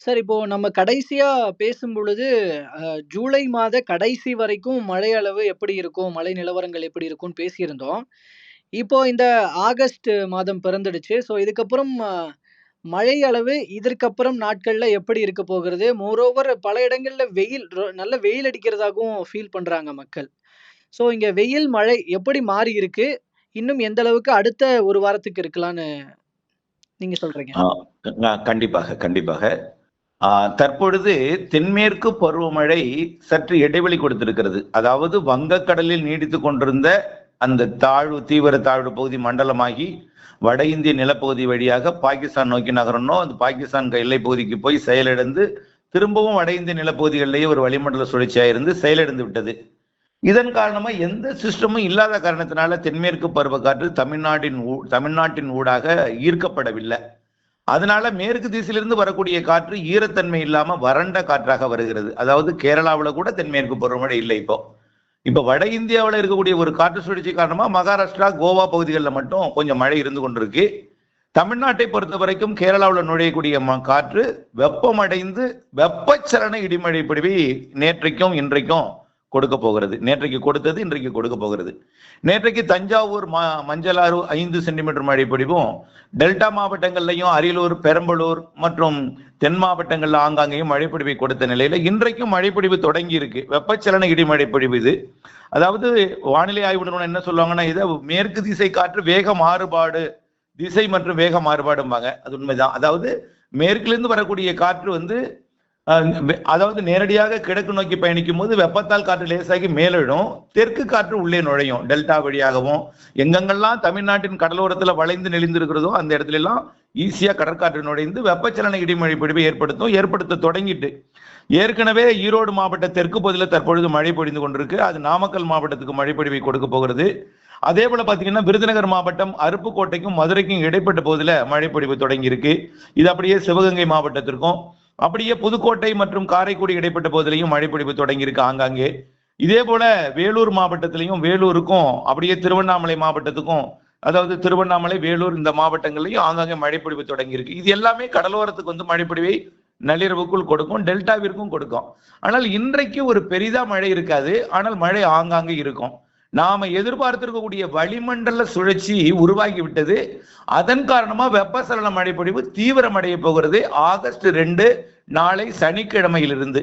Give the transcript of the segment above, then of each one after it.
Sir இப்போ நம்ம கடைசியா பேசும் பொழுது ஜூலை மாத கடைசி வரைக்கும் மழை அளவு எப்படி இருக்கும்? மழை நிலவரங்கள் எப்படி இருக்கும்னு பேசியிருந்தோம். இப்போ இந்த ஆகஸ்ட் மாதம் பிறந்துடுச்சு. ஸோ இதுக்கப்புறம் மழை அளவு இதற்கப்புறம் நாட்கள்ல எப்படி இருக்க போகிறது? மோரோவர் பல இடங்கள்ல வெயில் ரொ- நல்ல வெயில் அடிக்கிறதாகவும் ஃபீல் பண்றாங்க மக்கள். ஸோ இங்க வெயில் மழை எப்படி மாறி இருக்கு? இன்னும் எந்த அளவுக்கு அடுத்த ஒரு வாரத்துக்கு இருக்கலாம்னு நீங்க சொல்றீங்க? ஆ, கண்டிப்பாக கண்டிப்பாக. தற்பொழுது தென்மேற்கு பருவமழை சற்று இடைவெளி கொடுத்திருக்கிறது. அதாவது வங்கக்கடலில் நீடித்து கொண்டிருந்த அந்த தாழ்வு தீவிர தாழ்வு பகுதி மண்டலமாகி வட இந்திய நிலப்பகுதி வழியாக பாகிஸ்தான் நோக்கி நகரணும். அந்த பாகிஸ்தான் எல்லை பகுதிக்கு போய் செயலிழந்து திரும்பவும் வட இந்திய நிலப்பகுதிகளிலேயே ஒரு வளிமண்டல சுழற்சியாக இருந்து செயலிழந்து விட்டது. இதன் காரணமா எந்த சிஸ்டமும் இல்லாத காரணத்தினால தென்மேற்கு பருவக்காற்று தமிழ்நாட்டின் ஊ- தமிழ்நாட்டின் ஊடாக ஈர்க்கப்படவில்லை. அதனால மேற்கு திசையிலிருந்து வரக்கூடிய காற்று ஈரத்தன்மை இல்லாம வறண்ட காற்றாக வருகிறது. அதாவது கேரளாவில் கூட தென்மேற்கு பருவமழை இல்லை இப்போ. இப்போ வட இந்தியாவில் இருக்கக்கூடிய ஒரு காற்று சுழற்சி காரணமாக மகாராஷ்டிரா கோவா பகுதிகளில் மட்டும் கொஞ்சம் மழை இருந்து கொண்டிருக்கு. தமிழ்நாட்டை பொறுத்த வரைக்கும் கேரளாவில் நுழையக்கூடிய ம- காற்று வெப்பமடைந்து வெப்பச்சலன இடிமழை பிடிவி நேற்றைக்கும் இன்றைக்கும் கொடுக்க போகிறது. நேற்றைக்கு கொடுத்தது இன்றைக்கு கொடுக்க போகிறது. நேற்றைக்கு தஞ்சாவூர் ம மஞ்சளாறு ஐந்து சென்டிமீட்டர் மழை பொழிவும் டெல்டா மாவட்டங்கள்லையும் அரியலூர் பெரம்பலூர் மற்றும் தென் மாவட்டங்களில் ஆங்காங்கேயும் மழைப்பொழிவை கொடுத்த நிலையில் இன்றைக்கும் மழைப்பொழிவு தொடங்கி இருக்கு வெப்பச்சலன இடிமழை பொழிவு இது. அதாவது வானிலை ஆய்வு நிறுவனம் என்ன சொல்லுவாங்கன்னா இதை மேற்கு திசை காற்று வேக மாறுபாடு திசை மற்றும் வேக மாறுபாடும்பாங்க. அது உண்மைதான். அதாவது மேற்கிலிருந்து வரக்கூடிய காற்று வந்து அதாவது நேரடியாக கிழக்கு நோக்கி பயணிக்கும் போது வெப்பத்தால் காற்று லேசாகி மேலிடும் தெற்கு காற்று உள்ளே நுழையும் டெல்டா வழியாகவும். எங்கெங்கெல்லாம் தமிழ்நாட்டின் கடலோரத்துல வளைந்து நெளிந்திருக்கிறதோ அந்த இடத்துல எல்லாம் ஈஸியாக கடற்காற்று நுழைந்து வெப்பச்சலன இடிமழை பிடிவை ஏற்படுத்தும் ஏற்படுத்த தொடங்கிட்டு. ஏற்கனவே ஈரோடு மாவட்ட தெற்கு பகுதியில் தற்பொழுது மழை பொழிந்து கொண்டிருக்கு. அது நாமக்கல் மாவட்டத்துக்கு மழை பொழிவை கொடுக்க போகிறது. அதே போல பார்த்தீங்கன்னா விருதுநகர் மாவட்டம் அருப்புக்கோட்டைக்கும் மதுரைக்கும் இடைப்பட்ட பகுதியில் மழை பொழிவு தொடங்கியிருக்கு. இது அப்படியே சிவகங்கை மாவட்டத்திற்கும். அப்படியே புதுக்கோட்டை மற்றும் காரைக்குடி இடைப்பட்ட பகுதியிலையும் மழை பொழிவு ஆங்காங்கே. இதே போல வேலூர் மாவட்டத்திலையும் வேலூருக்கும் அப்படியே திருவண்ணாமலை மாவட்டத்துக்கும் அதாவது திருவண்ணாமலை வேலூர் இந்த மாவட்டங்கள்லையும் ஆங்காங்கே மழைப்பொழிவு தொடங்கியிருக்கு. இது எல்லாமே கடலோரத்துக்கு வந்து மழைப்பொழிவை நள்ளிரவுக்குள் கொடுக்கும் டெல்டாவிற்கும் கொடுக்கும். ஆனால் இன்றைக்கு ஒரு பெரிதா மழை இருக்காது ஆனால் மழை ஆங்காங்கே இருக்கும். நாம எதிர்பார்த்திருக்கக்கூடிய வளிமண்டல சுழற்சி உருவாகி விட்டது அதன் காரணமா வெப்பசலன மழைப்பொழிவு தீவிரமடைய போகிறது. ஆகஸ்ட் ரெண்டு நாளை சனிக்கிழமையிலிருந்து.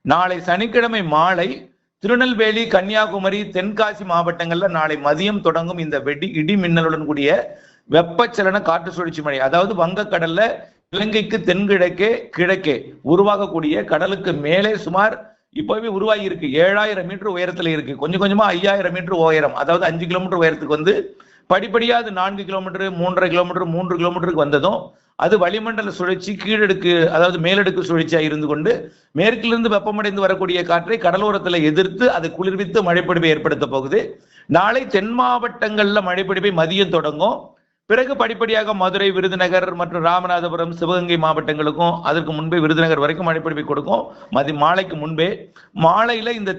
நாளை சனிக்கிழமை மாலை திருநெல்வேலி கன்னியாகுமரி தென்காசி மாவட்டங்கள்ல நாளை மதியம் தொடங்கும் இந்த வெடி இடி மின்னலுடன் கூடிய வெப்பச்சலன காற்று சுழற்சி மழை. அதாவது வங்கக்கடல்ல இலங்கைக்கு தென்கிழக்கே கிழக்கே உருவாகக்கூடிய கடலுக்கு மேலே சுமார் இப்போவே உருவாகி இருக்கு ஏழாயிரம் மீட்டர் உயரத்துல இருக்கு. கொஞ்சம் கொஞ்சமா ஐயாயிரம் மீட்டர் உயரம். அதாவது அஞ்சு கிலோமீட்டர் உயரத்துக்கு வந்து படிப்படியாக அது நான்கு கிலோமீட்டர் மூன்றரை கிலோமீட்டர் மூன்று கிலோமீட்டருக்கு வந்ததும் அது வளிமண்டல சுழற்சி கீழடுக்கு அதாவது மேலடுக்கு சுழற்சியாக இருந்து கொண்டு மேற்கிலிருந்து வெப்பமடைந்து வரக்கூடிய காற்றை கடலோரத்தில் எதிர்த்து அது குளிர்வித்து மழைப்பொழிவை ஏற்படுத்த போகுது. நாளை தென் மாவட்டங்களில் மழைப்பொழிவை மதியம் தொடங்கும். பிறகு படிப்படியாக மதுரை விருதுநகர் மற்றும் ராமநாதபுரம் சிவகங்கை மாவட்டங்களுக்கும் அதற்கு முன்பே விருதுநகர் வரைக்கும் மழைப்பொழிவை கொடுக்கும். மதி மாலைக்கு முன்பே. மாலையில் இந்த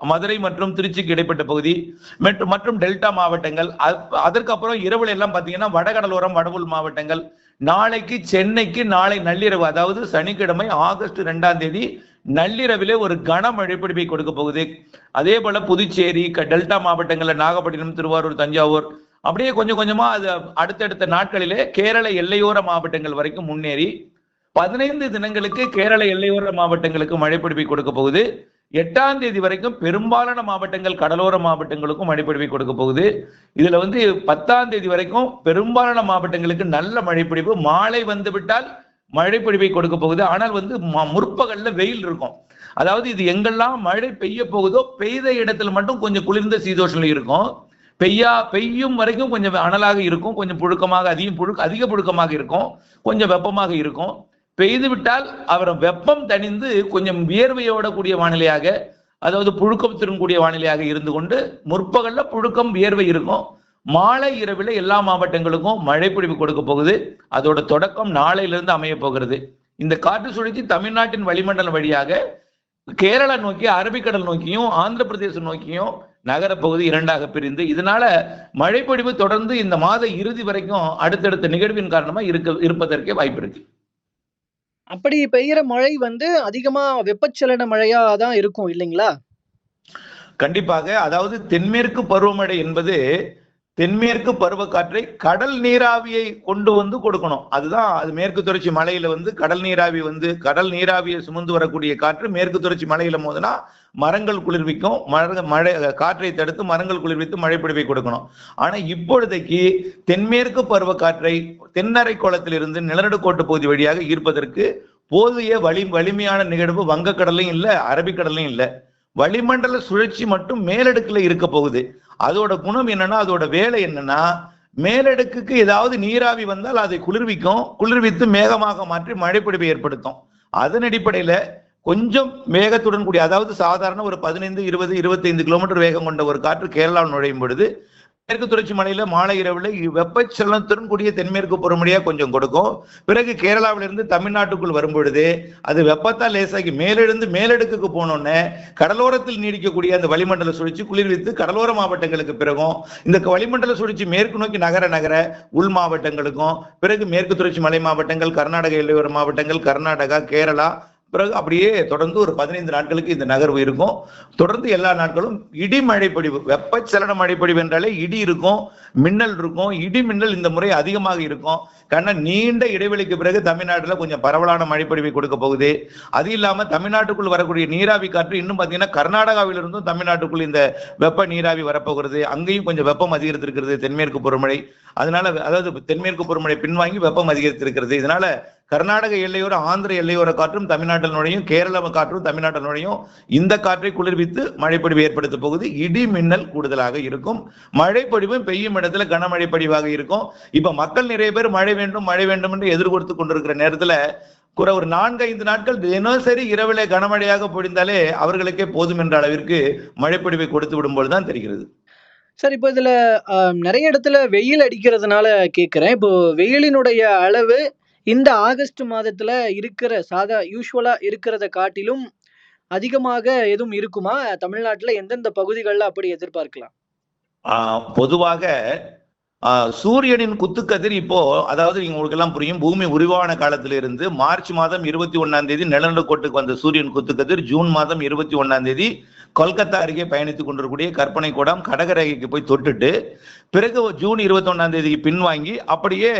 மதுரை மற்றும் திருச்சிக்கு இடைப்பட்ட பகுதி மற்றும் மற்றும் டெல்டா மாவட்டங்கள். அப்- அதற்கப்புறம் இரவுல எல்லாம் பார்த்தீங்கன்னா வடகடலோரம் வடவுள் மாவட்டங்கள். நாளைக்கு சென்னைக்கு நாளை நள்ளிரவு அதாவது சனிக்கிழமை ஆகஸ்ட் ரெண்டாம் தேதி நள்ளிரவிலே ஒரு கனமழை பிடிப்பை கொடுக்க போகுது. அதே போல புதுச்சேரி க- டெல்டா மாவட்டங்கள்ல நாகப்பட்டினம் திருவாரூர் தஞ்சாவூர் அப்படியே கொஞ்சம் கொஞ்சமா அது அடுத்தடுத்த நாட்களிலே கேரள எல்லையோர மாவட்டங்கள் வரைக்கும் முன்னேறி பதினைந்து தினங்களுக்கு கேரள எல்லையோர மாவட்டங்களுக்கு மழை பிடிப்பை கொடுக்க போகுது. எட்டாம் தேதி வரைக்கும் பெரும்பாலான மாவட்டங்கள் கடலோர மாவட்டங்களுக்கும் மழைப்பிடிவை கொடுக்க போகுது. இதுல வந்து பத்தாம் தேதி வரைக்கும் பெரும்பாலான மாவட்டங்களுக்கு நல்ல மழைப்பிடிப்பு. மாலை வந்து விட்டால் கொடுக்க போகுது. ஆனால் வந்து ம- முற்பகல்ல வெயில் இருக்கும். அதாவது இது எங்கெல்லாம் மழை பெய்ய போகுதோ பெய்த இடத்துல மட்டும் கொஞ்சம் குளிர்ந்த சீதோஷம் இருக்கும். பெய்யா பெய்யும் வரைக்கும் கொஞ்சம் அனலாக இருக்கும். கொஞ்சம் புழுக்கமாக அதிகம் புழுக்க அதிக புழுக்கமாக இருக்கும். கொஞ்சம் வெப்பமாக இருக்கும். பெய்து விட்டால் அவர் வெப்பம் தணிந்து கொஞ்சம் வியர்வையோட கூடிய வானிலையாக அதாவது புழுக்கத்துடன் கூடிய வானிலையாக இருந்து கொண்டு முற்பகல்ல புழுக்கம் வியர்வை இருக்கும். மாலை இரவில் எல்லா மாவட்டங்களுக்கும் மழை பொழிவு கொடுக்க போகுது. அதோட தொடக்கம் நாளையிலிருந்து அமைய போகிறது. இந்த காற்று சுழற்சி தமிழ்நாட்டின் வளிமண்டலம் வழியாக கேரளா நோக்கி அரபிக்கடல் நோக்கியும் ஆந்திர பிரதேசம் நோக்கியும் நகரப்பகுதி இரண்டாக பிரிந்து இதனால மழைப்பொழிவு தொடர்ந்து இந்த மாத இறுதி வரைக்கும் அடுத்தடுத்த நிகழ்வின் காரணமா இருக்க இருப்பதற்கே வாய்ப்பு இருக்கு. அப்படி பெய்யற மழை வந்து அதிகமா வெப்பச்சலன மழையா தான் இருக்கும் இல்லைங்களா? கண்டிப்பாக அதாவது தென்மேற்கு பருவமழை என்பது தென்மேற்கு பருவக்காற்றை கடல் நீராவியை கொண்டு வந்து கொடுக்கணும். அதுதான் அது மேற்கு தொடர்ச்சி மலையில வந்து கடல் நீராவி வந்து கடல் நீராவியை சுமந்து வரக்கூடிய காற்று மேற்கு தொடர்ச்சி மலையில மோதினா மரங்கள் குளிர்விக்கும். மர மழை காற்றை தடுத்து மரங்கள் குளிர்வித்து மழை பொழிவை கொடுக்கணும். ஆனா இப்பொழுதைக்கு தென்மேற்கு பருவக்காற்றை தென்னரை கோலத்திலிருந்து நிலநடுக்கோட்டு பகுதி வழியாக ஈர்ப்பதற்கு போதிய வலி வலிமையான நிகழ்வு வங்கக்கடலையும் இல்லை அரபிக்கடலையும் இல்லை. வளிமண்டல சுழற்சி மட்டும் மேலடுக்கில் இருக்க போகுது. அதோட குணம் என்னன்னா அதோட வேலை என்னன்னா மேலடுக்குக்கு ஏதாவது நீராவி வந்தால் அதை குளிர்விக்கும். குளிர்வித்து மேகமாக மாற்றி மழைப்பொழிவை ஏற்படுத்தும். அதன் அடிப்படையில கொஞ்சம் வேகத்துடன் கூடிய அதாவது சாதாரண ஒரு பதினைந்து இருபது இருபத்தைந்து கிலோமீட்டர் வேகம் கொண்ட ஒரு காற்று கேரளாவில் நுழையும் பொழுது மேற்கு தொடர்ச்சி மலையில மாலை இரவுல வெப்பச்சலனத்துடன் கூடிய தென்மேற்கு பருவமழையா கொஞ்சம் கொடுக்கும். பிறகு கேரளாவிலிருந்து தமிழ்நாட்டுக்குள் வரும் பொழுது அது வெப்பத்தால் லேசாகி மேலெழுந்து மேலடுக்குக்கு போனோன்னே கடலோரத்தில் நீடிக்கக்கூடிய அந்த வளிமண்டல சுழற்சி குளிர்வித்து கடலோர மாவட்டங்களுக்கு பிறகும் இந்த வளிமண்டல சுழற்சி மேற்கு நோக்கி நகர நகர உள் மாவட்டங்களுக்கும் பிறகு மேற்கு தொடர்ச்சி மலை மாவட்டங்கள் கர்நாடக எல்லையோர மாவட்டங்கள் கர்நாடகா கேரளா பிறகு அப்படியே தொடர்ந்து ஒரு பதினைந்து நாட்களுக்கு இந்த நகர்வு இருக்கும். தொடர்ந்து எல்லா நாட்களும் இடி மழை வெப்பச்சலன மழை என்றாலே இடி இருக்கும் மின்னல் இருக்கும். இடி மின்னல் இந்த முறை அதிகமாக இருக்கும். காரணம் நீண்ட இடைவெளிக்கு பிறகு தமிழ்நாட்டில் கொஞ்சம் பரவலான மழைப்பொழிவை கொடுக்க போகுது. அது இல்லாமல் தமிழ்நாட்டுக்குள் வரக்கூடிய நீராவி காற்று இன்னும் பார்த்தீங்கன்னா கர்நாடகாவிலிருந்தும் தமிழ்நாட்டுக்குள் இந்த வெப்ப நீராவி வரப்போகிறது. அங்கேயும் கொஞ்சம் வெப்பம் அதிகரித்திருக்கிறது தென்மேற்கு பருவமழை. அதனால அதாவது தென்மேற்கு பருவமழை பின்வாங்கி வெப்பம் அதிகரித்திருக்கிறது. இதனால கர்நாடக எல்லையோர ஆந்திர எல்லையோர காற்றும் தமிழ்நாட்டில் நுழையும் கேரள காற்றும் தமிழ்நாட்டில் நுழையும் இந்த காற்றை குளிர்வித்து மழைப்பொழிவு ஏற்படுத்த போகுது. இடி மின்னல் கூடுதலாக இருக்கும். மழைப்பொழிவும் பெய்யும் இடத்துல கனமழை பொழிவாக இருக்கும். இப்ப மக்கள் நிறைய பேர் மழை வேண்டும் மழை வேண்டும் என்று எதிர்கொடுத்து கொண்டிருக்கிற நேரத்துல குற ஒரு நான்கு ஐந்து நாட்கள் தினசரி இரவிலே கனமழையாக பொழிந்தாலே அவர்களுக்கே போதும் என்ற அளவிற்கு மழைப்பொழிவை கொடுத்து விடும்போது தான் தெரிகிறது. சார் இப்போ இதுல ஆஹ், நிறைய இடத்துல வெயில் அடிக்கிறதுனால கேட்குறேன் இப்போ வெயிலினுடைய அளவு இந்த ஆகஸ்ட் மாதத்தில் இருக்கிற சாதா யூஸ்வலாக இருக்கிறத காட்டிலும் அதிகமாக எதுவும் இருக்குமா? தமிழ்நாட்டில் எந்தெந்த பகுதிகளில் அப்படி எதிர்பார்க்கலாம்? பொதுவாக சூரியனின் குத்துக்கதிர் இப்போ அதாவது நீங்க உங்களுக்கு எல்லாம் புரியும் பூமி உருவான காலத்திலிருந்து மார்ச் மாதம் இருபத்தி ஒன்னாம் தேதி நிலநடுக்கோட்டுக்கு வந்த சூரியன் குத்துக்கதிர் ஜூன் மாதம் இருபத்தி ஒன்னாம் தேதி கொல்கத்தா அருகே பயணித்துக் கொண்டிருக்கூடிய கற்பனை கூடம் கடகரேகைக்கு போய் தொட்டுட்டு பிறகு ஜூன் இருபத்தி ஒன்னாம் தேதிக்கு பின்வாங்கி அப்படியே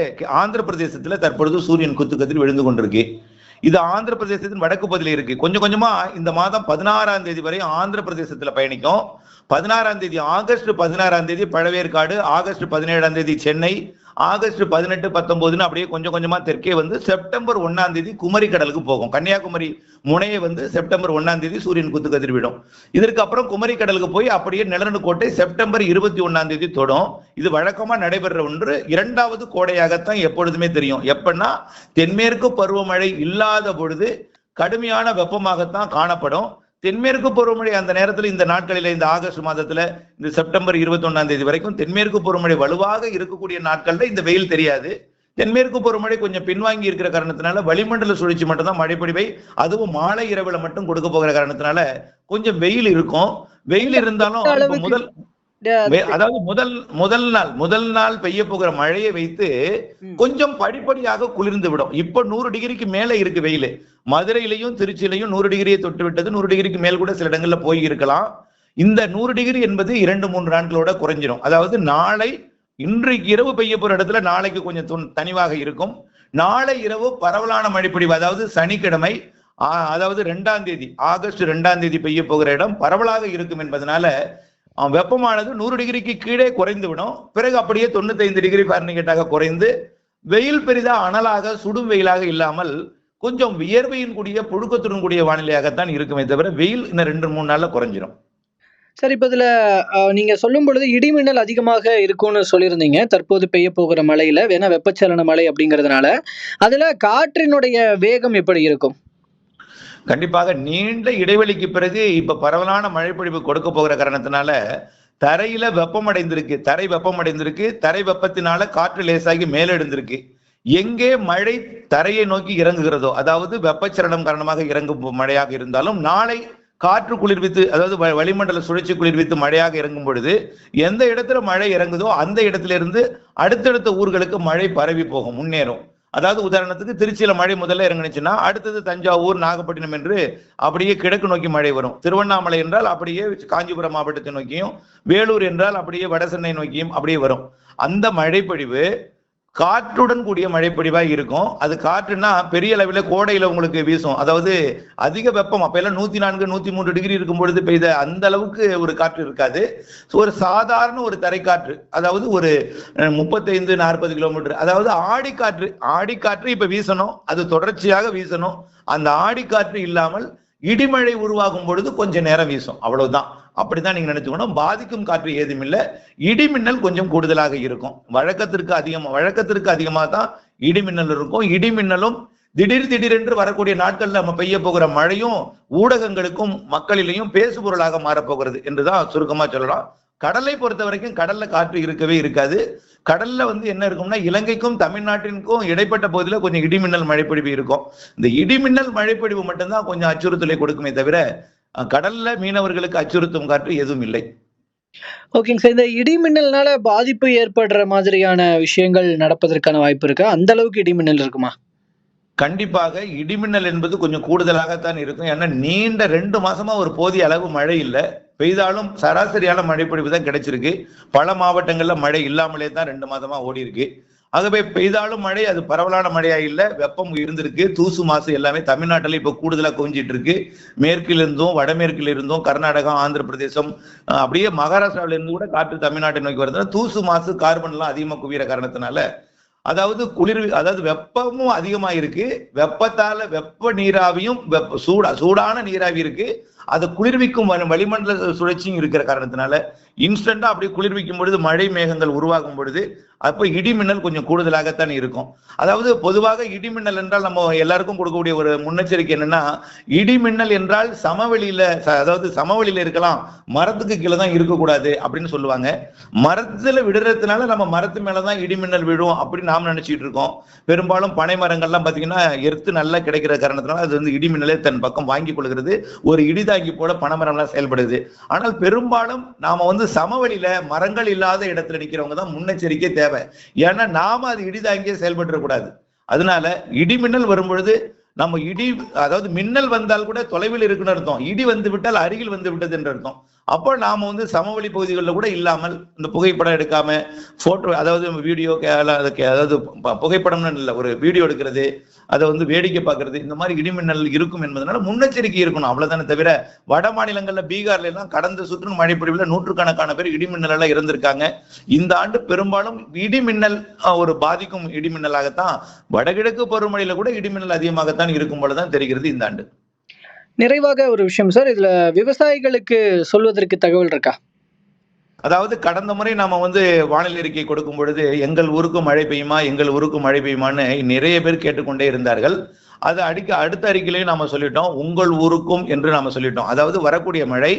ஆந்திர பிரதேசத்துல தற்பொழுது சூரியன் குத்துக்கதிர் விழுந்து கொண்டிருக்கு. இது ஆந்திர பிரதேசத்தின் வடக்கு பகுதியில் இருக்கு. கொஞ்சம் கொஞ்சமா இந்த மாதம் பதினாறாம் தேதி வரை ஆந்திர பிரதேசத்துல பயணிக்கும். பதினாறாம் தேதி ஆகஸ்ட் பதினாறாம் தேதி பழவேற்காடு ஆகஸ்ட் பதினேழாம் தேதி சென்னை ஆகஸ்ட் பதினெட்டு பத்தொன்பதுன்னு அப்படியே கொஞ்சம் கொஞ்சமா தெற்கே வந்து செப்டம்பர் ஒன்னாம் தேதி குமரி கடலுக்கு போகும். கன்னியாகுமரி முனையை வந்து செப்டம்பர் ஒன்னாம் தேதி சூரியன் குத்து கதிர்விடும். இதற்கு அப்புறம் குமரி கடலுக்கு போய் அப்படியே நிலநடுக்கோட்டை செப்டம்பர் இருபத்தி ஒன்னாம் தேதி தொடும். இது வழக்கமா நடைபெற ஒன்று. இரண்டாவது கோடையாகத்தான் எப்பொழுதுமே தெரியும். எப்பன்னா தென்மேற்கு பருவமழை இல்லாத பொழுது கடுமையான வெப்பமாகத்தான் காணப்படும். தென்மேற்கு பருவமழை அந்த நேரத்தில் இந்த நாட்களில இந்த ஆகஸ்ட் மாதத்துல இந்த செப்டம்பர் இருபத்தி ஒன்னாம் தேதி வரைக்கும் தென்மேற்கு பருவமழை வலுவாக இருக்கக்கூடிய நாட்கள்ல இந்த வெயில் தெரியாது. தென்மேற்கு பருவமழை கொஞ்சம் பின்வாங்கி இருக்கிற காரணத்தினால வளிமண்டல சுழற்சி மட்டும்தான் மழைப்பொழிவை அதுவும் மாலை இரவுல மட்டும் கொடுக்க போகிற காரணத்தினால கொஞ்சம் வெயில் இருக்கும். வெயில் இருந்தாலும் முதல் அதாவது முதல் முதல் நாள் முதல் நாள் பெய்ய போகிற மழையை வைத்து. கொஞ்சம் படிப்படியாக குளிர்ந்து விடும். இப்ப நூறு டிகிரிக்கு மேல இருக்கு வெயில். மதுரையிலையும் திருச்சியிலையும் நூறு டிகிரியை தொட்டு விட்டது. நூறு டிகிரிக்கு மேல் கூட சில இடங்கள்ல போய் இருக்கலாம். இந்த நூறு டிகிரி என்பது இரண்டு மூன்று நாட்களோட குறைஞ்சிரும். அதாவது நாளை இன்றைக்கு இரவு பெய்ய போற இடத்துல நாளைக்கு கொஞ்சம் துன்- தனிவாக இருக்கும். நாளை இரவு பரவலான மழைப்பொழிவு அதாவது சனிக்கிழமை அதாவது ரெண்டாம் தேதி ஆகஸ்ட் ரெண்டாம் தேதி பெய்ய போகிற இடம் பரவலாக இருக்கும் என்பதனால வெப்பமானது நூறு டிகிரிக்கு கீழே குறைந்து விடும் பிறகு அப்படியே தொண்ணூத்தைந்து டிகிரி ஃபாரன்ஹீட்டாக குறைந்து வெயில் பெரிதா அனலாக சுடும் வெயிலாக இல்லாமல் கொஞ்சம் வியர்வையின் கூடிய புழுக்கத்துடன் கூடிய வானிலையாகத்தான் இருக்குமே தவிர வெயில் இன்னும் ரெண்டு மூணு நாள்ல குறைஞ்சிரும். சார் இப்போ இதில் நீங்கள் சொல்லும் பொழுது இடிமின்னல் அதிகமாக இருக்கும்னு சொல்லியிருந்தீங்க. தற்போது பெய்ய போகிற மழையில் வேணா வெப்பச்சலன மழை அப்படிங்கிறதுனால. அதில் காற்றினுடைய வேகம் எப்படி இருக்கும்? கண்டிப்பாக நீண்ட இடைவெளிக்கு பிறகு இப்ப பரவலான மழைப்பொழிவு கொடுக்க போகிற காரணத்தினால தரையில வெப்பம் அடைந்திருக்கு தரை வெப்பம் அடைந்திருக்கு தரை வெப்பத்தினால காற்று லேசாகி மேலெழுந்திருக்கு. எங்கே மழை தரையை நோக்கி இறங்குகிறதோ அதாவது வெப்பச்சலனம் காரணமாக இறங்கும் மழையாக இருந்தாலும் நாளை காற்று குளிர்வித்து அதாவது வ- வளிமண்டல சுழற்சி குளிர்வித்து மழையாக இறங்கும் பொழுது எந்த இடத்துல மழை இறங்குதோ அந்த இடத்துல இருந்து அடுத்தடுத்த ஊர்களுக்கு மழை பரவி போகும் முன்னேறும். அதாவது உதாரணத்துக்கு திருச்சியில மழை முதல்ல இறங்குனுச்சுன்னா அடுத்தது தஞ்சாவூர் நாகப்பட்டினம் என்று அப்படியே கிழக்கு நோக்கி மழை வரும். திருவண்ணாமலை என்றால் அப்படியே காஞ்சிபுரம் மாவட்டத்தை நோக்கியும் வேலூர் என்றால் அப்படியே வடசென்னை நோக்கியும் அப்படியே வரும். அந்த மழைப்பொழிவு காற்றுடன் கூடிய மழைப்பொழிவா இருக்கும். அது காற்றுனா பெரிய அளவில் கோடையில் உங்களுக்கு வீசும். அதாவது அதிக வெப்பம் அப்ப எல்லாம் நான்கு நூற்றி மூன்று டிகிரி இருக்கும் பொழுது பெய்த அந்த அளவுக்கு ஒரு காற்று இருக்காது. ஒரு சாதாரண ஒரு தரைக்காற்று அதாவது ஒரு முப்பத்தைந்து நாற்பது கிலோமீட்டர் அதாவது ஆடிக்காற்று ஆடிக்காற்று இப்போ வீசணும். அது தொடர்ச்சியாக வீசணும். அந்த ஆடிக்காற்று இல்லாமல் இடிமழை உருவாகும் பொழுது கொஞ்சம் நேரம் வீசும். அவ்வளவுதான். அப்படிதான் நீங்க நினைச்சுக்கணும். பாதிக்கும் காற்று ஏதும் இல்லை. இடிமின்னல் கொஞ்சம் கூடுதலாக இருக்கும். வழக்கத்திற்கு அதிகமாக வழக்கத்திற்கு அதிகமாக தான் இடிமின்னல் இருக்கும். இடிமின்னலும் திடீர் திடீரென்று வரக்கூடிய நாட்கள்ல நம்ம பெய்ய போகிற மழையும் ஊடகங்களுக்கும் மக்களிலையும் பேசுபொருளாக மாறப்போகிறது என்றுதான் சுருக்கமா சொல்லலாம். கடலை பொறுத்த வரைக்கும் கடல்ல காற்று இருக்கவே இருக்காது. கடல்ல வந்து என்ன இருக்கும்னா இலங்கைக்கும் தமிழ்நாட்டிற்கும் இடைப்பட்ட பகுதியில கொஞ்சம் இடிமின்னல் மழைப்பொழிவு இருக்கும். இந்த இடிமின்னல் மழைப்பொழிவு மட்டும்தான் கொஞ்சம் அச்சுறுத்தலை கொடுக்குமே தவிர கடல்ல மீனவர்களுக்கு அச்சுறுத்தும் காற்று எதுவும் இல்லை. ஓகேங்க சார் இந்த இடி மின்னல்னால பாதிப்பு ஏற்படுற மாதிரியான விஷயங்கள் நடப்பதற்கான வாய்ப்பு இருக்கா? அந்த அளவுக்கு இடி மின்னல் இருக்குமா? கண்டிப்பாக இடிமின்னல் என்பது கொஞ்சம் கூடுதலாகத்தான் இருக்கும். ஏன்னா நீண்ட ரெண்டு மாசமா ஒரு போதிய அளவு மழை இல்லை. பெய்தாலும் சராசரியான மழைப்பொழிவு தான் கிடைச்சிருக்கு. பல மாவட்டங்கள்ல மழை இல்லாமலே தான் ரெண்டு மாதமா ஓடி இருக்கு ஆகவே பெய்தாலும் மழை அது பரவலான மழையா இல்லை வெப்பம் இருந்திருக்கு தூசு மாசு எல்லாமே தமிழ்நாட்டில் இப்போ கூடுதலாக குவிஞ்சிட்டு இருக்கு மேற்கில் இருந்தும் வடமேற்கில் இருந்தும் கர்நாடகம் ஆந்திர பிரதேசம் அப்படியே மகாராஷ்டிராவில இருந்து கூட காற்று தமிழ்நாட்டை நோக்கி வருதுன்னா தூசு மாசு கார்பன்லாம் அதிகமாக குவிகிற காரணத்தினால அதாவது குளிர் அதாவது வெப்பமும் அதிகமாக இருக்கு வெப்பத்தால வெப்ப நீராவியும் வெப்ப சூடா சூடான நீராவி இருக்கு. அதை குளிர்விக்கும் வளிமண்டல சுழற்சியும் இருக்கிற காரணத்தினால இன்ஸ்டண்டா அப்படி குளிர்விக்கும் பொழுது மழை மேகங்கள் உருவாகும் பொழுது அப்போ இடிமின்னல் கொஞ்சம் கூடுதலாகத்தான் இருக்கும். அதாவது பொதுவாக இடிமின்னல் என்றால் நம்ம எல்லாருக்கும் கொடுக்கக்கூடிய ஒரு முன்னெச்சரிக்கை என்னன்னா இடிமின்னல் என்றால் சமவெளியில அதாவது சமவெளியில இருக்கலாம் மரத்துக்கு கீழே தான் இருக்கக்கூடாது அப்படின்னு சொல்லுவாங்க. மரத்துல விடுறதுனால நம்ம மரத்து மேலதான் இடிமின்னல் விழும் அப்படின்னு நாம் நினைச்சிட்டு இருக்கோம். பெரும்பாலும் பனை மரங்கள்லாம் பாத்தீங்கன்னா எர்த்து நல்லா கிடைக்கிற காரணத்தினால அது வந்து இடிமின்னலே தன் பக்கம் வாங்கி கொள்கிறது. ஒரு இடிதாங்கி போல பனைமரம்லாம் செயல்படுது. ஆனால் பெரும்பாலும் நாம வந்து சமவெளியில மரங்கள் இல்லாத இடத்துல நிற்கிறவங்க தான் முன்னெச்சரிக்கை தேவை. ஏன்னா நாம அது இடிதாங்கியே செயல்பட்டுற கூடாது. அதனால இடிமின்னல் வரும்பொழுது நம்ம இடி அதாவது மின்னல் வந்தால் கூட தொலைவில் இருக்குன்னு அர்த்தம். இடி வந்து விட்டால் அருகில் வந்து விட்டது என்று அர்த்தம். அப்போ நாம வந்து சமவெளி பகுதிகளில் கூட இல்லாமல் இந்த புகைப்படம் எடுக்காம போட்டோ அதாவது வீடியோ அதாவது புகைப்படம்னு இல்லை ஒரு வீடியோ எடுக்கிறது அதை வந்து வேடிக்கை பார்க்கறது இந்த மாதிரி இடிமின்னல் இருக்கும் என்பதனால முன்னெச்சரிக்கை இருக்கணும். அவ்வளவுதானே தவிர வட மாநிலங்கள்ல பீகார்ல எல்லாம் கடந்த சுற்று மழைப்பொழிவுல நூற்றுக்கணக்கான பேர் இடிமின்னல் எல்லாம் இருந்திருக்காங்க இந்த ஆண்டு பெரும்பாலும் இடிமின்னல் அஹ், ஒரு பாதிக்கும் இடிமின்னலாகத்தான் வடகிழக்கு பருவமழையில கூட இடிமின்னல் அதிகமாகத்தான் இருக்கும் போலதான் தெரிகிறது இந்த ஆண்டு. நிறைவாக ஒரு விஷயம் சார் இதுல விவசாயிகளுக்கு சொல்வதற்கு தகவல் இருக்கா? அதாவது கடந்த முறை நாம வந்து வானிலை அறிக்கை கொடுக்கும் பொழுது எங்கள் ஊருக்கும் மழை பெய்யுமா? எங்கள் ஊருக்கும் மழை பெய்யுமான்னு நிறைய பேர் கேட்டுக்கொண்டே இருந்தார்கள். அது அடிக்க அடுத்த அறிக்கையிலையும் நாம சொல்லிட்டோம் உங்கள் ஊருக்கும் என்று நாம சொல்லிட்டோம். அதாவது வரக்கூடிய மழை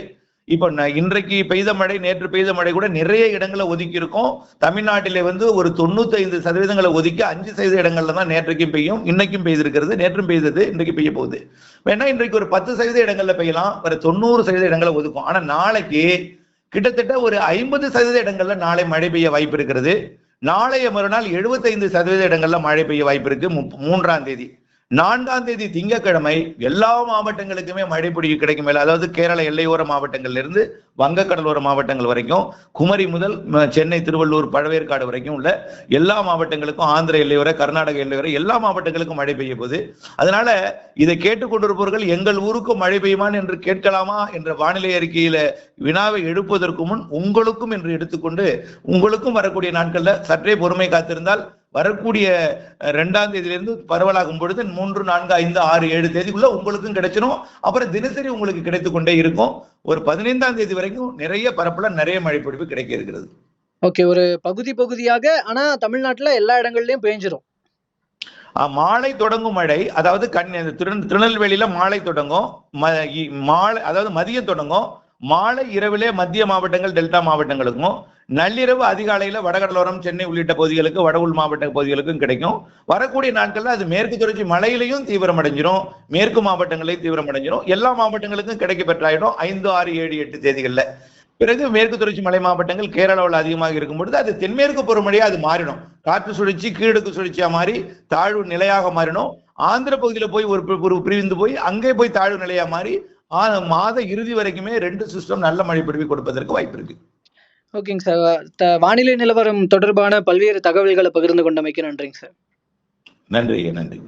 இப்போ இன்றைக்கு பெய்த மழை நேற்று பெய்த மழை கூட நிறைய இடங்களை ஒதுக்கி இருக்கும். தமிழ்நாட்டிலே வந்து ஒரு தொண்ணூத்தைந்து சதவீதங்களை ஒதுக்கி அஞ்சு சதவீத இடங்கள்ல தான் நேற்றைக்கும் பெய்யும் இன்னைக்கும் பெய்திருக்கிறது நேற்றும் பெய்தது இன்றைக்கு பெய்ய போகுது. வேணா இன்றைக்கு ஒரு பத்து சதவீத இடங்கள்ல பெய்யலாம் ஒரு தொண்ணூறு சதவீத இடங்களை ஒதுக்கும் ஆனா நாளைக்கு கிட்டத்தட்ட ஒரு ஐம்பது சதவீத இடங்கள்ல நாளை மழை பெய்ய வாய்ப்பு இருக்கிறது. நாளைய மறுநாள் 75% சதவீத இடங்கள்ல மழை பெய்ய வாய்ப்பு இருக்கு. மூன்றாம் தேதி. நான்காம் தேதி திங்கட்கிழமை எல்லா மாவட்டங்களுக்குமே மழை பொழிவு கிடைக்கும் மேல அதாவது கேரள எல்லையோர மாவட்டங்கள்ல இருந்து வங்கக்கடலோர மாவட்டங்கள் வரைக்கும் குமரி முதல் சென்னை திருவள்ளூர் பழவேற்காடு வரைக்கும் உள்ள எல்லா மாவட்டங்களுக்கும் ஆந்திர எல்லையோர கர்நாடக எல்லையோர எல்லா மாவட்டங்களுக்கும் மழை பெய்ய போகுது. அதனால இதை கேட்டுக்கொண்டிருப்பவர்கள் எங்கள் ஊருக்கும் மழை பெய்யுமான் என்று கேட்கலாமா என்ற வானிலை அறிக்கையில வினாவை எழுப்பதற்கு முன் உங்களுக்கும் என்று எடுத்துக்கொண்டு உங்களுக்கும் வரக்கூடிய நாட்கள்ல சற்றே பொறுமை காத்திருந்தால் வரக்கூடிய ரெண்டாம் தேதியிலிருந்து பரவலாகும் பொழுது மூன்று நான்கு ஐந்து ஆறு ஏழு தேதிக்குள்ள உங்களுக்கும் கிடைச்சிரும். அப்புறம் தினசரி உங்களுக்கு கிடைத்து கொண்டே இருக்கும். ஒரு பதினைந்தாம் தேதி வரைக்கும் நிறைய பரப்புல நிறைய மழைப்பொழிவு கிடைக்க இருக்கிறது. ஓகே ஒரு பகுதி பகுதியாக ஆனா தமிழ்நாட்டுல எல்லா இடங்கள்லயும் பேஞ்சிரும். மாலை தொடங்கும் மழை அதாவது கண் திருநெல்வேலியில மாலை தொடங்கும். மாலை அதாவது மதியம் தொடங்கும். மாலை இரவிலே மத்திய மாவட்டங்கள் டெல்டா மாவட்டங்களுக்கும் நள்ளிரவு அதிகாலையில் வடகடலோரம் சென்னை உள்ளிட்ட பகுதிகளுக்கு வட உள் மாவட்ட பகுதிகளுக்கும் கிடைக்கும். வரக்கூடிய நாட்களில் அது மேற்கு தொடர்ச்சி மலையிலையும் தீவிரமடைஞ்சிரும். மேற்கு மாவட்டங்களையும் தீவிரமடைஞ்சிரும். எல்லா மாவட்டங்களுக்கும் கிடைக்க பெற்றாயிடும் ஐந்து ஆறு ஏழு எட்டு தேதிகளில். பிறகு மேற்கு தொடர்ச்சி மலை மாவட்டங்கள் கேரளாவில் அதிகமாக இருக்கும் பொழுது அது தென்மேற்கு பருவமழையா அது மாறிடும். காற்று சுழற்சி கீழக்கு சுழற்சியாக மாறி தாழ்வு நிலையாக மாறிடும். ஆந்திர பகுதியில் போய் ஒரு பி- பிரிந்து போய் அங்கே போய் தாழ்வு நிலையாக மாறி ஆ- மாத இறுதி வரைக்குமே ரெண்டு சிஸ்டம் நல்ல மழை பொழிவு கொடுப்பதற்கு வாய்ப்பு இருக்கு. ஓகேங்க சார். வானிலை நிலவரம் தொடர்பான பல்வேறு தகவல்களை பகிர்ந்து கொண்டமைக்கு நன்றிங்க சார். நன்றி நன்றி